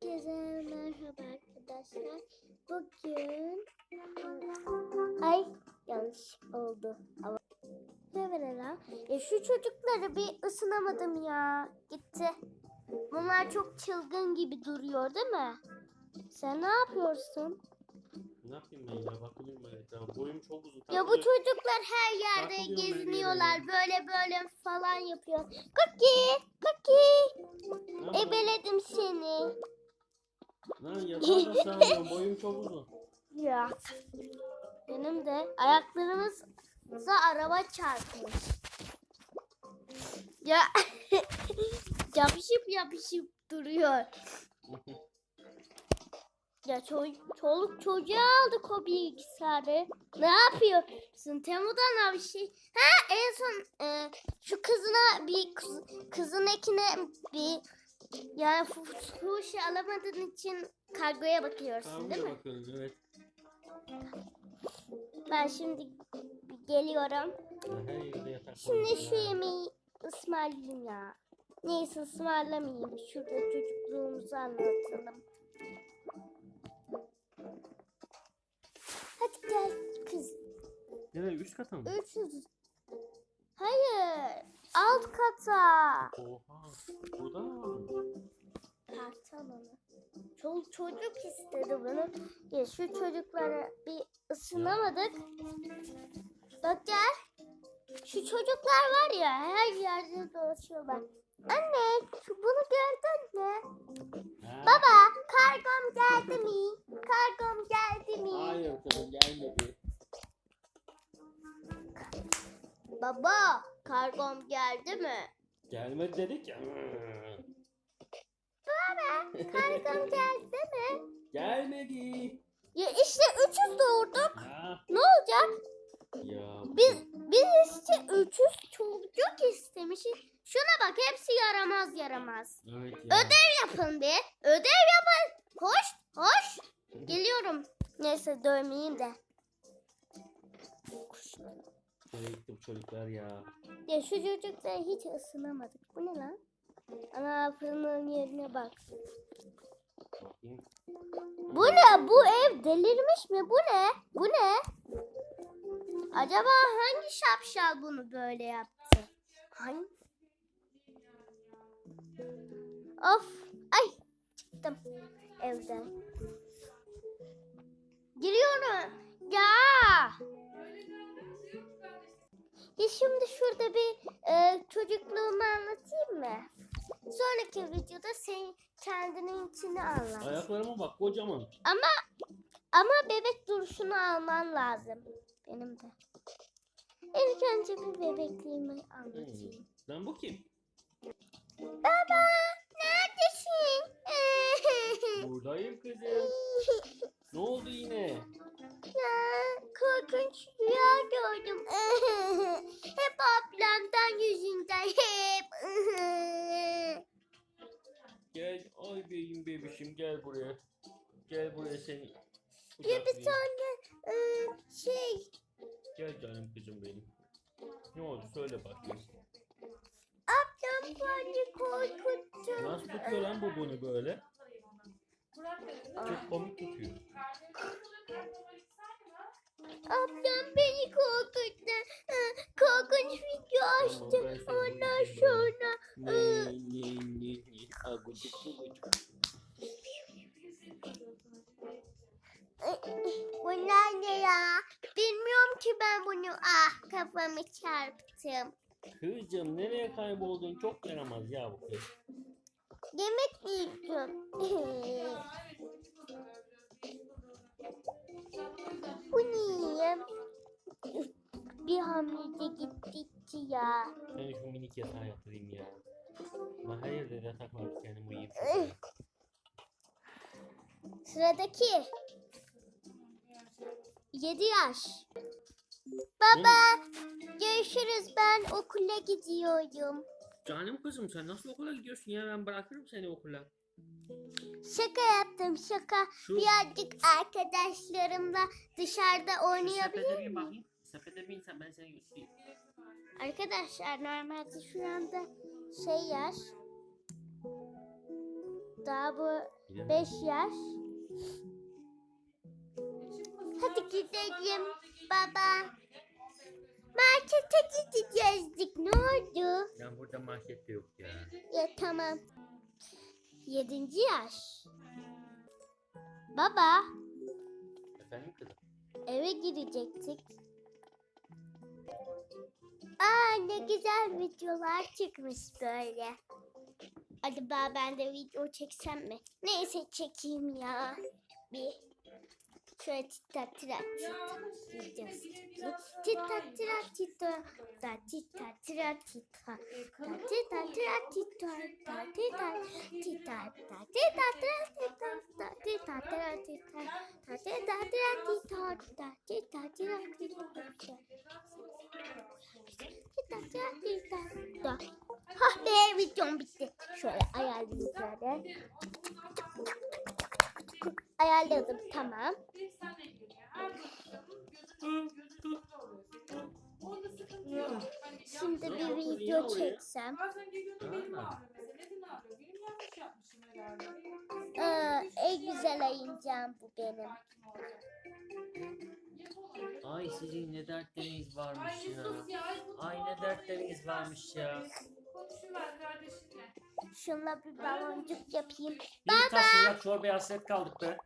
Herkese merhaba arkadaşlar. Bugün ay yanlış oldu ama. Ya şu çocukları bir ısınamadım ya. Gitti. Bunlar çok çılgın gibi duruyor değil mi? Sen ne yapıyorsun? Ne yapayım ben ya? Bakıyorum ben etrafa. Boyum çok uzun. Ya bu çocuklar her yerde Takılıyorum geziniyorlar. yere. Böyle böyle falan yapıyor. Cookie, Cookie. Ebeledim seni. Lan yatağa da. Boyum çok uzun. Ya. Benim de ayaklarımıza araba çarpmış. Ya yapışıp yapışıp duruyor. Ya ço- çoluk çocuğa aldık o bilgisayarı. Ne yapıyorsun? Temu'dan bir şey. Ha en son e, şu kızına bir kız, kızın ekine bir yani fuhuş alamadığın için kargoya bakıyorsun Tamam değil mi? bakıyoruz evet. Ben şimdi geliyorum. Ya Her yerde yatak var. Şimdi şu yemeği ısmarlayayım ya. Neyse ısmarlamayayım. Şurada çocukluğumuzu anlatalım. Hadi gel kız. Nereye? Üst kata mı? 300. Hayır. Alt kata. Oha. Burada mı? Onu. Çoluk çocuk istedi bunu. Ya şu çocuklara bir ısınamadık. Bak gel. Şu çocuklar var ya her yerde dolaşıyorlar. Anne şu bunu gördün mü? Ha. Baba kargom geldi mi? Kargom geldi mi? Hayır kızım gelmedi. Baba kargom geldi mi? Gelmedi dedik ya. Kargom geldi mi? Gelmedi. Ya işte 300 doğurduk. Ha. Ne olacak? Ya. Biz biz işte 300 çocuk istemişiz. Şuna bak hepsi yaramaz yaramaz. Evet ya. Ödev yapın be. Ödev yapın. Hoş hoş. Geliyorum. Neyse dövmeyeyim de. Nereye gitti bu çocuklar ya? Ya şu çocuklara hiç ısınamadık. Bu ne lan? Ana fırının yerine bak. Bakayım. Bu ne? Bu ev delirmiş mi? Bu ne? Bu ne? Acaba hangi şapşal bunu böyle yaptı? Hangi? Of. Ay. Çıktım evden. Giriyorum. Ya. Ya şimdi şurada bir e, çocukluğumu anlatayım mı? Sonraki videoda sen kendinin içini anlat. Ayaklarıma bak kocaman. Ama ama bebek duruşunu alman lazım. Benim de. İlk önce bir bebekliğimi anlatayım. Lan bu kim? Baba neredesin? Buradayım kızım. Ne oldu yine? ya korkunç rüya gördüm. hep ablamdan yüzünden bebişim gel buraya. Gel buraya seni. ya bir kucaklayayım. tane e, şey Gel canım kızım benim. Ne oldu söyle bakayım. ablam beni korkuttu. Nasıl tutuyor lan bu bunu böyle? Çok komik tutuyor. Ablam beni korkuttu. Ee, Korkunç video açtı. Ondan sonra Ne ne ne ne agucuk gucuk. Bunlar ne ya? Bilmiyorum ki ben bunu. Ah kafamı çarptım. Kızım nereye kayboldun? Çok yaramaz ya bu kız. Yemek yiyeceğim. Bu niye? Bir hamlede gitti ya. Seni şu minik yatağa yatırayım ya. Ama her yerde yatak var kendim uyuyayım. Sıradaki. 7 yaş. Baba görüşürüz ben okula gidiyorum. Canım kızım sen nasıl okula gidiyorsun ya? Ben bırakırım seni okula. Şaka yaptım şaka. Şu Birazcık arkadaşlarımla dışarıda oynayabilir sepete bin miyim? bakayım. Sepete bin sen ben seni götüreyim. Arkadaşlar normalde şu anda şey yaş Daha bu Bilemedim. 5 yaş. Hadi gidelim baba. Markete gideceğizdik. Ne oldu? Ya burada market de yok ya. Ya tamam. 7. yaş. Baba Efendim kızım? eve girecektik. Aa ne güzel videolar çıkmış böyle. Acaba ben de video çeksem mi? Neyse çekeyim ya. Bir şöyle titta tira titta videosu çekeyim. Titta tira titta da titta tira titta da titta tira titta da titta titta da titta tira titta da titta tira titta da titta tira titta da titta tira titta Titta tira titta da Hah be videom bitti. Şöyle ayarlayayım şöyle. Ayarladım tamam. Şimdi bir video çeksem. Ee, en güzel ayıncağım bu benim. Ay sizin ne dertleriniz varmış ya. Ay ne dertleriniz varmış ya. Şunla bir baloncuk yapayım. Bir tas sıcak çorbaya hasret kaldık be.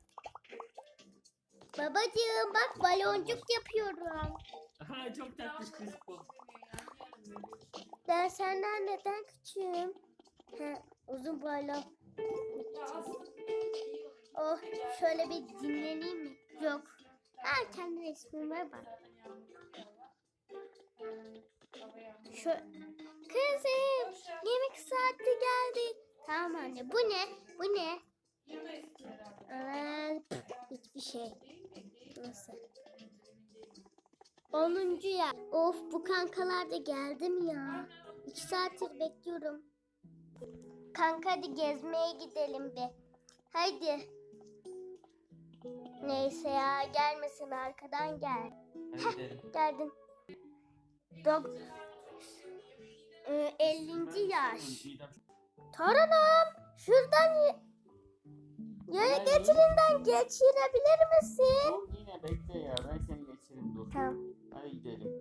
Babacığım bak baloncuk yapıyorum. Aha çok tatlış kız bu. Ben senden neden küçüğüm? He, uzun boylu. Oh şöyle bir dinleneyim mi? Yok. Ha kendi resmime bak. Şu kızım yemek saati geldi. Tamam anne bu ne? Bu ne? Pf, hiçbir şey. Nasıl? 10. ya. Of bu kankalar da geldi mi ya? 2 saattir bekliyorum. Kanka hadi gezmeye gidelim bir. Haydi. Neyse ya gelmesin arkadan gel. Geldin. Dok ee, 50. yaş. Torunum şuradan yaya Yani? geçirinden geçirebilir misin? Bekle ya ben seni geçiririm dur. Tamam. Hadi gidelim.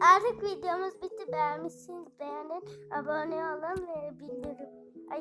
Artık videomuz bitti. Beğenmişsiniz beğenin. Abone olun ve bildirim. Ay